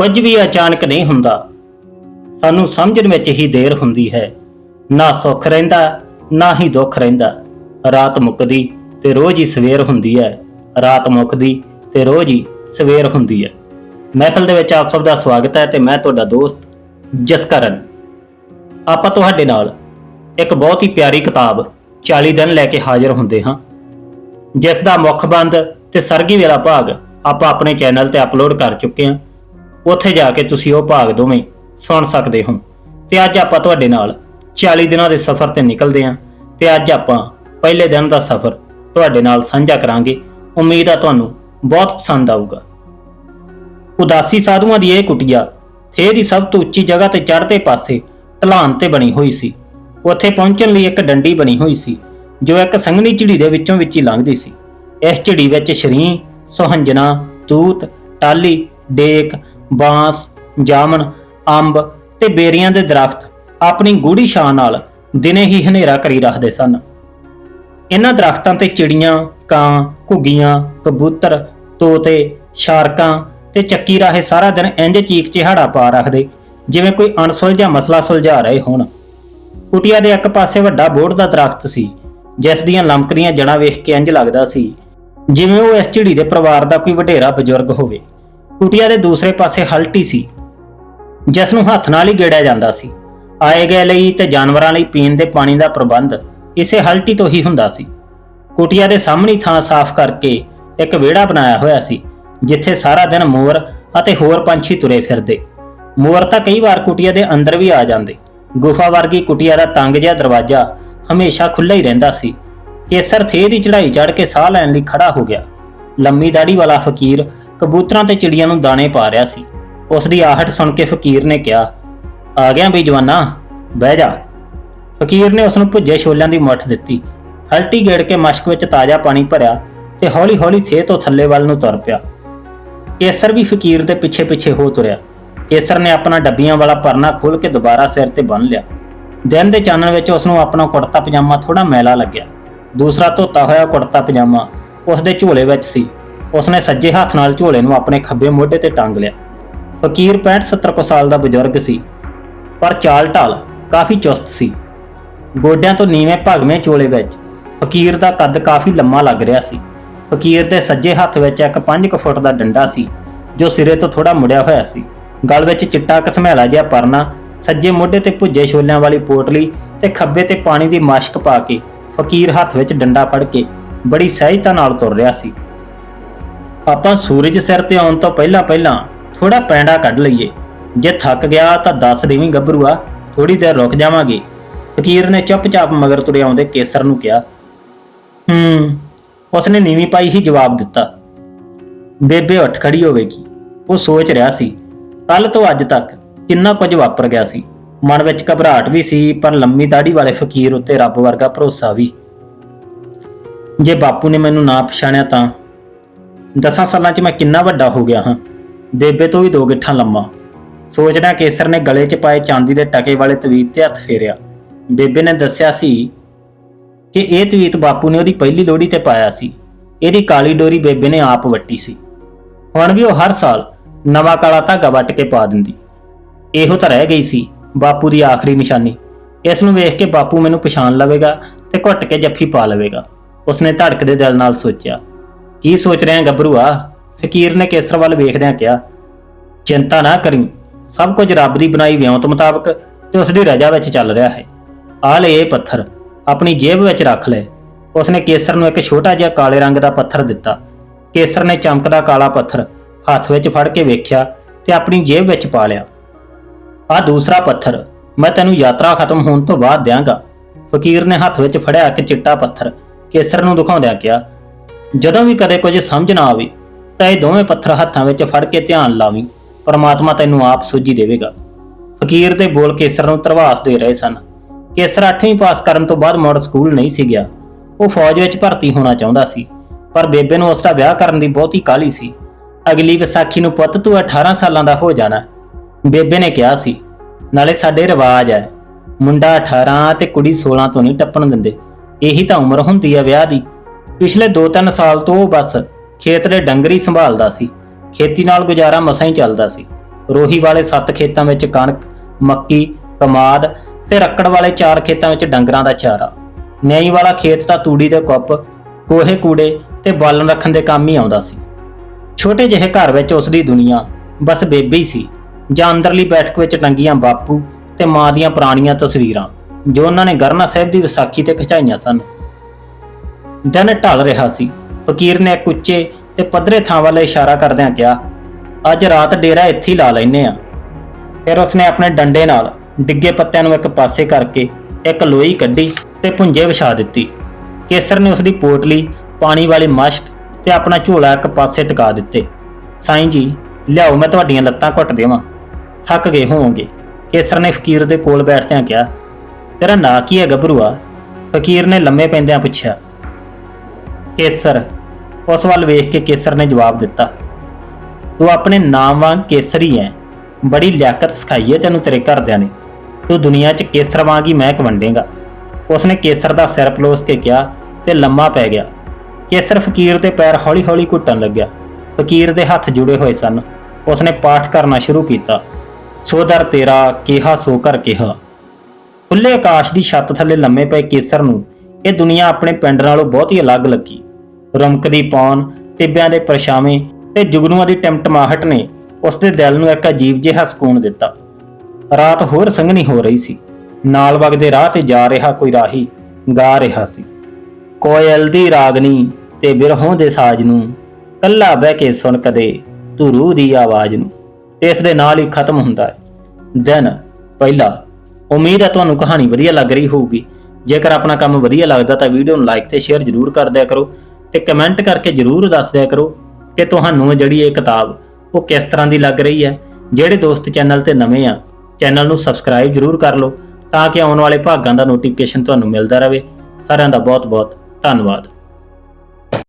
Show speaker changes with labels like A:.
A: ਕੁਝ ਵੀ ਅਚਾਨਕ ਨਹੀਂ ਹੁੰਦਾ। ਸਾਨੂੰ ਸਮਝਣ ਵਿੱਚ ਹੀ ਦੇਰ ਹੁੰਦੀ ਹੈ। ਨਾ ਸੁੱਖ ਰਹਿੰਦਾ, ਨਾ ਹੀ ਦੁੱਖ ਰਹਿੰਦਾ। ਰਾਤ ਮੁੱਕਦੀ ਤੇ ਰੋਜ਼ ਹੀ ਸਵੇਰ ਹੁੰਦੀ ਹੈ। ਰਾਤ ਮੁੱਕਦੀ ਤੇ ਰੋਜ਼ ਹੀ ਸਵੇਰ ਹੁੰਦੀ ਹੈ। ਮਹਿਫਲ ਦੇ ਵਿੱਚ ਆਪ ਸਭ ਦਾ ਸਵਾਗਤ ਹੈ ਤੇ ਮੈਂ ਤੁਹਾਡਾ ਦੋਸਤ ਜਸਕਰਨ। ਆਪਾਂ ਤੁਹਾਡੇ ਨਾਲ ਇੱਕ ਬਹੁਤ ਹੀ ਪਿਆਰੀ ਕਿਤਾਬ 40 ਦਿਨ ਲੈ ਕੇ ਹਾਜ਼ਰ ਹੁੰਦੇ ਹਾਂ। ਜਿਸ ਦਾ ਮੁੱਖ ਬੰਦ ਤੇ ਸਰਗੀ ਵਾਲਾ ਭਾਗ ਆਪਾਂ ਆਪਣੇ ਚੈਨਲ ਤੇ ਅਪਲੋਡ ਕਰ ਚੁੱਕੇ ਹਾਂ। ਉੱਥੇ ਜਾ ਕੇ ਤੁਸੀਂ ਉਹ ਭਾਗ ਦੋਵੇਂ ਸੁਣ ਸਕਦੇ ਹੋ। ਤੇ ਅੱਜ ਆਪਾਂ ਤੁਹਾਡੇ ਨਾਲ 40 ਦਿਨਾਂ ਦੇ ਸਫ਼ਰ ਤੇ ਨਿਕਲਦੇ ਹਾਂ ਤੇ ਅੱਜ ਆਪਾਂ ਪਹਿਲੇ ਦਿਨ ਦਾ ਸਫ਼ਰ ਤੁਹਾਡੇ ਨਾਲ ਸਾਂਝਾ ਕਰਾਂਗੇ। ਉਮੀਦ ਆ ਤੁਹਾਨੂੰ ਬਹੁਤ ਪਸੰਦ ਆਊਗਾ। ਉਦਾਸੀ ਸਾਧੂਆਂ ਦੀ ਇਹ ਕੁਟਿਆ ਥੇ ਦੀ ਸਭ ਤੋਂ ਉੱਚੀ ਜਗ੍ਹਾ ਤੇ ਚੜ੍ਹਦੇ ਪਾਸੇ ਢਲਾਨ ਤੇ ਬਣੀ ਹੋਈ ਸੀ। ਉੱਥੇ ਪਹੁੰਚਣ ਲਈ ਇੱਕ ਡੰਡੀ ਬਣੀ ਹੋਈ ਸੀ, ਜੋ ਇੱਕ ਸੰਘਣੀ ਝਿੜੀ ਦੇ ਵਿੱਚੋਂ ਵਿੱਚ ਹੀ ਲੰਘਦੀ ਸੀ। ਇਸ ਝਿੜੀ ਵਿੱਚ ਸ਼ਰੀਂ, ਸੁਹੰਜਣਾ, ਤੂਤ ਟਾਲੀ ਡੇਕ ਬਾਂਸ, ਜਾਮਣ, ਅੰਬ ਤੇ ਬੇਰੀਆਂ ਦੇ ਦਰਖਤ ਆਪਣੀ ਗੂੜੀ ਛਾਂ ਨਾਲ ਦਿਨੇ ਹੀ ਹਨੇਰਾ ਕਰੀ ਰੱਖਦੇ ਸਨ। ਇਹਨਾਂ ਦਰਖਤਾਂ ਤੇ ਚਿੜੀਆਂ, ਕਾਂ, ਘੁੱਗੀਆਂ, ਕਬੂਤਰ, ਤੋਤੇ, ਸ਼ਾਰਕਾਂ ਤੇ ਚੱਕੀ ਰਾਹੇ ਸਾਰਾ ਦਿਨ ਇੰਜ ਚੀਕ ਚਿਹਾੜਾ ਪਾ ਰੱਖਦੇ ਜਿਵੇਂ ਕੋਈ ਅਣਸੁਲਝਾ ਮਸਲਾ ਸੁਲਝਾ ਰਹੇ ਹੋਣ। ਕੁਟੀਆ ਦੇ ਇੱਕ ਪਾਸੇ ਵੱਡਾ ਬੋੜ ਦਾ ਦਰਖਤ ਸੀ, ਜਿਸ ਦੀਆਂ ਲਮਕਦੀਆਂ ਜੜਾਂ ਵੇਖ ਕੇ ਇੰਜ ਲੱਗਦਾ ਸੀ ਜਿਵੇਂ ਉਹ ਇਸ ਝਿੜੀ ਦੇ ਪਰਿਵਾਰ ਦਾ ਕੋਈ ਵਡੇਰਾ ਬਜ਼ੁਰਗ ਹੋਵੇ। ਕੁਟੀਆ ਦੇ ਦੂਸਰੇ ਪਾਸੇ ਹਲਟੀ ਸੀ। ਜਿਸ ਨੂੰ ਹੱਥ ਨਾਲ ਹੀ ਗੇੜਿਆ ਜਾਂਦਾ ਸੀ। ਆਏ ਗਏ ਲਈ ਤੇ ਜਾਨਵਰਾਂ ਲਈ ਪੀਣ ਦੇ ਪਾਣੀ ਦਾ ਪ੍ਰਬੰਧ ਇਸੇ ਹਲਟੀ ਤੋਂ ਹੀ ਹੁੰਦਾ ਸੀ। ਕੁਟੀਆ ਦੇ ਸਾਹਮਣੀ ਥਾਂ ਸਾਫ਼ ਕਰਕੇ ਇੱਕ ਵਿਹੜਾ ਬਣਾਇਆ ਹੋਇਆ ਸੀ, ਜਿੱਥੇ ਸਾਰਾ ਦਿਨ ਮੋਰ ਅਤੇ ਹੋਰ ਪੰਛੀ ਤੁਰੇ ਫਿਰਦੇ। ਮੋਰ ਤਾਂ ਕਈ ਵਾਰ ਕੁਟੀਆ ਦੇ ਅੰਦਰ ਵੀ ਆ ਜਾਂਦੇ। ਗੁਫਾ ਵਰਗੀ ਕੁਟੀਆ ਦਾ ਤੰਗ ਜਿਹਾ ਦਰਵਾਜ਼ਾ ਹਮੇਸ਼ਾ ਖੁੱਲ੍ਹਾ ਹੀ ਰਹਿੰਦਾ ਸੀ। ਕੇਸਰ ਥੇ ਦੀ ਚੜਾਈ ਚੜ੍ਹ ਕੇ ਸਾਹ ਲੈਣ ਲਈ ਖੜਾ ਹੋ ਗਿਆ। ਲੰਮੀ ਦਾੜੀ ਵਾਲਾ ਫਕੀਰ ਕਬੂਤਰਾਂ ਤੇ ਚਿੜੀਆਂ ਨੂੰ ਦਾਣੇ ਪਾ ਰਿਹਾ ਸੀ। ਉਸ ਦੀ ਆਹਟ ਸੁਣ ਕੇ ਫਕੀਰ ਨੇ ਕਿਹਾ, ਆ ਗਿਆ ਬਈ ਜਵਾਨਾ, ਬਹਿ ਜਾ। ਫਕੀਰ ਨੇ ਉਸ ਨੂੰ ਭੁੱਜੇ ਛੋਲਿਆਂ ਦੀ ਮੁੱਠ ਦਿੱਤੀ। ਹਲਟੀ ਗੇੜ ਕੇ ਮਸ਼ਕ ਵਿੱਚ ਤਾਜ਼ਾ ਪਾਣੀ ਭਰਿਆ ਤੇ ਹੌਲੀ-ਹੌਲੀ ਥੇ ਤੋਂ ਥੱਲੇ ਵੱਲ ਨੂੰ ਤੁਰ ਪਿਆ। ਕੇਸਰ ਵੀ ਫਕੀਰ ਦੇ ਪਿੱਛੇ-ਪਿੱਛੇ ਹੋ ਤੁਰਿਆ। ਕੇਸਰ ਨੇ ਆਪਣਾ ਡੱਬੀਆਂ ਵਾਲਾ ਪਰਨਾ ਖੋਲ ਕੇ ਦੁਬਾਰਾ ਸਿਰ ਤੇ ਬੰਨ੍ਹ ਲਿਆ। ਦਿਨ ਦੇ ਚਾਨਣ ਵਿੱਚ ਉਸ ਨੂੰ ਆਪਣਾ ਕੁੜਤਾ ਪਜਾਮਾ ਥੋੜਾ ਮੈਲਾ ਲੱਗਿਆ। ਦੂਸਰਾ ਧੋਤਾ ਹੋਇਆ ਕੁੜਤਾ ਪਜਾਮਾ ਉਸ ਦੇ ਝੋਲੇ ਵਿੱਚ ਸੀ। ਉਸਨੇ ਸੱਜੇ ਹੱਥ ਨਾਲ ਝੋਲੇ ਨੂੰ ਆਪਣੇ ਖੱਬੇ ਮੋਢੇ ਤੇ ਟੰਗ ਲਿਆ। ਫਕੀਰ 65-70 ਕੁ ਸਾਲ ਦਾ ਬਜ਼ੁਰਗ ਸੀ, ਪਰ ਚਾਲ ਢਾਲ ਕਾਫੀ ਚੁਸਤ ਸੀ। ਗੋਡਿਆਂ ਤੋਂ ਨੀਵੇਂ ਭਗਵੇਂ ਚੋਲੇ ਵਿੱਚ ਫਕੀਰ ਦਾ ਕੱਦ ਕਾਫੀ ਲੰਮਾ ਲੱਗ ਰਿਹਾ ਸੀ। ਫਕੀਰ ਦੇ ਸੱਜੇ ਹੱਥ ਵਿੱਚ ਇੱਕ 5 ਫੁੱਟ ਦਾ ਡੰਡਾ ਸੀ, ਜੋ ਸਿਰੇ ਤੋਂ ਥੋੜਾ ਮੁੜਿਆ ਹੋਇਆ ਸੀ। ਗਲ ਵਿੱਚ ਚਿੱਟਾ ਕਸਮੈਲਾ ਜਿਹਾ ਪਰਨਾ, ਸੱਜੇ ਮੋਢੇ ਤੇ ਭੁੱਜੇ ਛੋਲਿਆਂ ਵਾਲੀ ਪੋਟਲੀ ਤੇ ਖੱਬੇ ਤੇ ਪਾਣੀ ਦੀ ਮਾਸ਼ਕ ਪਾ ਕੇ ਫਕੀਰ ਹੱਥ ਵਿੱਚ ਡੰਡਾ ਫੜ ਕੇ ਬੜੀ ਸਹਿਜਤਾ ਨਾਲ ਤੁਰ ਰਿਹਾ ਸੀ। ਆਪਾਂ ਸੂਰਜ ਸਿਰ ਤੇ ਆਉਣ ਤੋਂ ਪਹਿਲਾਂ ਪਹਿਲਾਂ ਥੋੜਾ ਪੈਂਡਾ ਕੱਢ ਲਈਏ। ਜੇ ਥੱਕ ਗਿਆ ਤਾਂ ਦੱਸ ਦੇਵੀਂ ਗੱਭਰੂਆ ਥੋੜੀ ਦੇਰ ਰੁਕ ਜਾਵਾਂਗੇ। ਫਕੀਰ ਨੇ ਚੁੱਪਚਾਪ ਮਗਰ ਤੁਰੇ ਆਉਂਦੇ ਕੇਸਰ ਨੂੰ ਕਿਹਾ, ਹੂੰ, ਉਸਨੇ ਨੀਵੀਂ ਪਾਈ ਹੀ ਜਵਾਬ ਦਿੱਤਾ। ਬੇਬੇ ਉੱਠ ਖੜੀ ਹੋਵੇਗੀ। ਉਹ ਸੋਚ ਰਿਹਾ ਸੀ ਕੱਲ ਤੋਂ ਅੱਜ ਤੱਕ ਕਿੰਨਾ ਕੁਝ ਵਾਪਰ ਗਿਆ ਸੀ। ਮਨ ਵਿੱਚ ਘਬਰਾਹਟ ਵੀ ਸੀ, ਪਰ ਲੰਮੀ ਦਾੜੀ ਵਾਲੇ ਫਕੀਰ ਉੱਤੇ ਰੱਬ ਵਰਗਾ ਭਰੋਸਾ ਵੀ। ਜੇ ਬਾਪੂ ਨੇ ਮੈਨੂੰ ਨਾ ਪਛਾਣਿਆ ਤਾਂ ਦਸਾਂ ਸਾਲਾਂ 'ਚ ਮੈਂ ਕਿੰਨਾ ਵੱਡਾ ਹੋ ਗਿਆ ਹਾਂ। ਬੇਬੇ ਤੋਂ ਵੀ ਦੋ ਗਿੱਠਾਂ ਲੰਮਾ। ਸੋਚਦਾ ਕੇਸਰ ਨੇ ਗਲੇ 'ਚ ਪਾਏ ਚਾਂਦੀ ਦੇ ਟਕੇ ਵਾਲੇ ਤਵੀਤ ਤੇ ਹੱਥ ਫੇਰਿਆ। ਬੇਬੇ ਨੇ ਦੱਸਿਆ ਸੀ ਕਿ ਇਹ ਤਵੀਤ ਬਾਪੂ ਨੇ ਉਹਦੀ ਪਹਿਲੀ ਲੋਹੜੀ ਤੇ ਪਾਇਆ ਸੀ। ਇਹਦੀ ਕਾਲੀ ਡੋਰੀ ਬੇਬੇ ਨੇ ਆਪ ਵੱਟੀ ਸੀ। ਹੁਣ ਵੀ ਉਹ ਹਰ ਸਾਲ ਨਵਾਂ ਕਾਲਾ ਧਾਗਾ ਵੱਟ ਕੇ ਪਾ ਦਿੰਦੀ। ਇਹੋ ਤਾਂ ਰਹਿ ਗਈ ਸੀ ਬਾਪੂ ਦੀ ਆਖਰੀ ਨਿਸ਼ਾਨੀ। ਇਸ ਨੂੰ ਵੇਖ ਕੇ ਬਾਪੂ ਮੈਨੂੰ ਪਛਾਣ ਲਵੇਗਾ ਤੇ ਘੁੱਟ ਕੇ ਜੱਫੀ ਪਾ ਲਵੇਗਾ। ਉਸਨੇ ਧੜਕਦੇ ਦਿਲ ਨਾਲ ਸੋਚਿਆ। ਕੀ ਸੋਚ ਰਿਹਾ ਗੱਭਰੂਆ? ਫਕੀਰ ਨੇ ਕੇਸਰ ਵੱਲ ਵੇਖਦਿਆਂ ਕਿਹਾ, ਚਿੰਤਾ ਨਾ ਕਰੀ, ਸਭ ਕੁਝ ਰੱਬ ਦੀ ਬਣਾਈ ਵਿਉਂਤ ਮੁਤਾਬਕ ਤੇ ਉਸ ਦੀ ਰਜ਼ਾ ਵਿੱਚ ਚੱਲ ਰਿਹਾ ਹੈ। ਆ ਲੈ ਇਹ ਪੱਥਰ, ਆਪਣੀ ਜੇਬ ਵਿੱਚ ਰੱਖ ਲੈ। ਉਸਨੇ ਕੇਸਰ ਨੂੰ ਇੱਕ ਛੋਟਾ ਜਿਹਾ ਕਾਲੇ ਰੰਗ ਦਾ ਪੱਥਰ ਦਿੱਤਾ। ਕੇਸਰ ਨੇ ਚਮਕਦਾ ਕਾਲਾ ਪੱਥਰ ਹੱਥ ਵਿੱਚ ਫੜ ਕੇ ਵੇਖਿਆ ਤੇ ਆਪਣੀ ਜੇਬ ਵਿੱਚ ਪਾ ਲਿਆ। ਆ ਦੂਸਰਾ ਪੱਥਰ, ਮੈਂ ਤੈਨੂੰ ਯਾਤਰਾ ਖਤਮ ਹੋਣ ਤੋਂ ਬਾਅਦ ਦਿਆਂਗਾ। ਫਕੀਰ ਨੇ ਹੱਥ ਵਿੱਚ ਫੜਿਆ ਇੱਕ ਚਿੱਟਾ ਪੱਥਰ। ਕੇਸਰ ਨੂੰ ਦਿਖਾਉਂਦਿਆਂ ਕਿਹਾ ਜਦੋਂ ਵੀ ਕਦੇ ਕੁਝ ਸਮਝ ਨਾ ਆਵੇ, ਤਾਂ ਇਹ ਦੋਵੇਂ ਪੱਥਰ ਹੱਥਾਂ ਵਿੱਚ ਫੜ ਕੇ ਧਿਆਨ ਲਾਵੀਂ। ਪਰਮਾਤਮਾ ਤੈਨੂੰ ਆਪ ਸੂਝੀ ਦੇਵੇਗਾ। ਫਕੀਰ ਦੇ ਬੋਲ ਕੇਸਰ ਨੂੰ ਧਰਵਾਸ ਦੇ ਰਹੇ ਸਨ। ਕੇਸਰ 8ਵੀਂ ਪਾਸ ਕਰਨ ਤੋਂ ਬਾਅਦ ਮੁੜ ਸਕੂਲ ਨਹੀਂ ਸੀ ਗਿਆ। ਉਹ ਫੌਜ ਵਿੱਚ ਭਰਤੀ ਹੋਣਾ ਚਾਹੁੰਦਾ ਸੀ, ਪਰ ਬੇਬੇ ਨੂੰ ਉਸ ਦਾ ਵਿਆਹ ਕਰਨ ਦੀ ਬਹੁਤੀ ਕਾਹਲੀ ਸੀ। ਅਗਲੀ ਵਿਸਾਖੀ ਨੂੰ ਪੁੱਤ, ਤੂੰ 18 ਸਾਲਾਂ ਦਾ ਹੋ ਜਾਣਾ। ਬੇਬੇ ਨੇ ਕਿਹਾ ਸੀ, ਨਾਲੇ ਸਾਡੇ ਰਿਵਾਜ ਹੈ। ਮੁੰਡਾ 18 ਤੇ ਕੁੜੀ 16 ਤੋਂ ਨਹੀਂ ਟੱਪਣ ਦਿੰਦੇ। ਇਹੀ ਤਾਂ ਉਮਰ ਹੁੰਦੀ ਹੈ ਵਿਆਹ ਦੀ। ਪਿਛਲੇ 2-3 ਸਾਲ ਤੋਂ ਉਹ ਬਸ ਖੇਤ ਦੇ ਡੰਗਰੀ ਸੰਭਾਲਦਾ ਸੀ। ਖੇਤੀ ਨਾਲ ਗੁਜ਼ਾਰਾ ਮਸਾਂ ਹੀ ਚੱਲਦਾ ਸੀ। ਰੋਹੀ ਵਾਲੇ 7 ਖੇਤਾਂ ਵਿੱਚ ਕਣਕ, ਮੱਕੀ, ਕਮਾਦ ਤੇ ਰੱਕੜ ਵਾਲੇ 4 ਖੇਤਾਂ ਵਿੱਚ ਡੰਗਰਾਂ ਦਾ ਚਾਰਾ। ਨਿਆਈ ਵਾਲਾ ਖੇਤ ਤਾਂ ਤੂੜੀ ਦੇ ਕੁੱਪ ਕੋਹੇ ਕੂੜੇ ਤੇ ਬਾਲਣ ਰੱਖਣ ਦੇ ਕੰਮ ਹੀ ਆਉਂਦਾ ਸੀ। ਛੋਟੇ ਜਿਹੇ ਘਰ ਵਿੱਚ ਉਸ ਦੀ ਦੁਨੀਆ ਬਸ ਬੇਬੀ ਸੀ। ਜਾਂ ਅੰਦਰਲੀ ਬੈਠਕ ਵਿੱਚ ਟੰਗੀਆਂ ਬਾਪੂ ਤੇ ਮਾਂ ਦੀਆਂ ਪੁਰਾਣੀਆਂ ਤਸਵੀਰਾਂ, ਜੋ ਉਹਨਾਂ ਨੇ ਗਰਨਾ ਸਾਹਿਬ ਦੀ ਵਿਸਾਖੀ ਤੇ ਖਿਚਾਈਆਂ ਸਨ। ਦਿਨ ਢਲ ਰਿਹਾ ਸੀ। ਫਕੀਰ ਨੇ ਇੱਕ ਉੱਚੇ ਤੇ ਪੱਧਰੇ ਥਾਂ ਵੱਲ ਇਸ਼ਾਰਾ ਕਰਦਿਆਂ ਕਿਹਾ, ਅੱਜ ਰਾਤ ਡੇਰਾ ਇੱਥੇ ਹੀ ਲਾ ਲੈਨੇ ਆ। ਫਿਰ ਉਸਨੇ ਆਪਣੇ ਡੰਡੇ ਨਾਲ ਡਿੱਗੇ ਪੱਤਿਆਂ ਨੂੰ ਇੱਕ ਪਾਸੇ ਕਰਕੇ ਇੱਕ ਲੋਈ ਕੱਢੀ ਤੇ ਪੁੰਜੇ ਵਿਛਾ ਦਿੱਤੀ। ਕੇਸਰ ਨੇ ਉਸਦੀ ਪੋਟਲੀ, ਪਾਣੀ ਵਾਲੀ ਮਸ਼ਕ ਤੇ ਆਪਣਾ ਝੋਲਾ ਇੱਕ ਪਾਸੇ ਟਿਕਾ ਦਿੱਤੇ। ਸਾਈਂ ਜੀ, ਲਿਆਓ, ਮੈਂ ਤੁਹਾਡੀਆਂ ਲੱਤਾਂ ਘੁੱਟ ਦੇਵਾਂ। ਥੱਕ ਗਏ ਹੋਵੋਗੇ। ਕੇਸਰ ਨੇ ਫਕੀਰ ਦੇ ਕੋਲ ਬੈਠਦਿਆਂ ਕਿਹਾ, ਤੇਰਾ ਨਾਂ ਕੀ ਹੈ ਗੱਭਰੂਆ ਫਕੀਰ ਨੇ ਲੰਮੇ ਪੈਂਦਿਆਂ ਪੁੱਛਿਆ ਕੇਸਰ। ਉਸ ਵੱਲ ਵੇਖ ਕੇ ਕੇਸਰ ਨੇ ਜਵਾਬ ਦਿੱਤਾ, ਤੂੰ ਆਪਣੇ ਨਾਮ ਵਾਂਗ ਕੇਸਰੀ ਹੈ ਬੜੀ ਲਿਆਕਤ ਸਿਖਾਈ ਹੈ ਤੈਨੂੰ ਤੇਰੇ ਘਰਦਿਆਂ ਨੇ। ਤੂੰ ਦੁਨੀਆ 'ਚ ਕੇਸਰ ਵਾਂਗ ਹੀ ਮਹਿਕ ਵੰਡੇਗਾ। ਉਸਨੇ ਕੇਸਰ ਦਾ ਸਿਰ ਪਲੋਸ ਕੇ ਕਿਹਾ ਤੇ ਲੰਮਾ ਪੈ ਗਿਆ। ਕੇਸਰ ਫਕੀਰ ਦੇ ਪੈਰ ਹੌਲੀ-ਹੌਲੀ ਘੁੱਟਣ ਲੱਗਿਆ। ਫਕੀਰ ਦੇ ਹੱਥ ਜੁੜੇ ਹੋਏ ਸਨ। ਉਸਨੇ ਪਾਠ ਕਰਨਾ ਸ਼ੁਰੂ ਕੀਤਾ। ਸੋ ਦਰ ਤੇਰਾ, ਕਿਹਾ ਸੋ ਕਰ ਕਿਹਾ। ਖੁੱਲੇ ਆਕਾਸ਼ ਦੀ ਛੱਤ ਥੱਲੇ ਲੰਮੇ ਪਏ ਕੇਸਰ ਨੂੰ ਇਹ ਦੁਨੀਆ ਆਪਣੇ ਪਿੰਡ ਨਾਲੋਂ ਬਹੁਤ ਹੀ ਅਲੱਗ ਲੱਗੀ। ਰਮਕਦੀ ਪੌਣ, ਟਿੱਬਿਆਂ ਦੇ ਪਰਛਾਵੇਂ ਤੇ ਜੁਗਨੂਆਂ ਦੀ ਟਮਟਮਾਹਟ ਨੇ ਉਸ ਦੇ ਦਿਲ ਨੂੰ ਇੱਕ ਅਜੀਬ ਜਿਹਾ ਸਕੂਨ ਦਿੱਤਾ। ਰਾਤ ਹੋਰ ਸੰਘਣੀ ਹੋ ਰਹੀ ਸੀ। ਨਾਲ ਵਗਦੇ ਰਾਹ ਤੇ ਜਾ ਰਿਹਾ ਕੋਈ ਰਾਹੀ, ਗਾ ਰਿਹਾ ਸੀ। ਕੋਇਲ ਦੀ ਰਾਗਨੀ ਤੇ ਬਿਰਹੋਂ ਦੇ ਸਾਜ ਨੂੰ ਕੱਲਾ ਬਹਿ ਕੇ ਸੁਣ ਕਦੇ ਤੂੰ ਰੂਹ ਦੀ ਆਵਾਜ਼ ਨੂੰ। ਤੇ ਇਸ ਦੇ ਨਾਲ ਹੀ ਖਤਮ ਹੁੰਦਾ ਹੈ। ਦਿਨ, ਪਹਿਲਾ, ਉਮੀਦ ਹੈ ਤੁਹਾਨੂੰ ਕਹਾਣੀ ਵਧੀਆ ਲੱਗ ਰਹੀ ਹੋਊਗੀ। ਜੇਕਰ ਆਪਣਾ ਕੰਮ ਵਧੀਆ ਲੱਗਦਾ ਤਾਂ ਵੀਡੀਓ ਨੂੰ ਲਾਈਕ ਤੇ ਸ਼ੇਅਰ ਜ਼ਰੂਰ ਕਰ ਦਿਆ ਕਰੋ। ਤੇ ਕਮੈਂਟ ਕਰਕੇ ਜ਼ਰੂਰ ਦੱਸ ਦਿਆ ਕਰੋ ਕਿ ਤੁਹਾਨੂੰ ਜਿਹੜੀ ਇਹ ਕਿਤਾਬ ਉਹ ਕਿਸ ਤਰ੍ਹਾਂ ਦੀ ਲੱਗ ਰਹੀ ਹੈ। ਜਿਹੜੇ ਦੋਸਤ ਚੈਨਲ ਤੇ ਨਵੇਂ ਆ, ਚੈਨਲ ਨੂੰ ਸਬਸਕ੍ਰਾਈਬ ਜ਼ਰੂਰ ਕਰ ਲਓ ਤਾਂ ਕਿ ਆਉਣ ਵਾਲੇ ਭਾਗਾਂ ਦਾ ਨੋਟੀਫਿਕੇਸ਼ਨ ਤੁਹਾਨੂੰ ਮਿਲਦਾ ਰਹੇ। ਸਾਰਿਆਂ ਦਾ ਬਹੁਤ ਬਹੁਤ ਧੰਨਵਾਦ।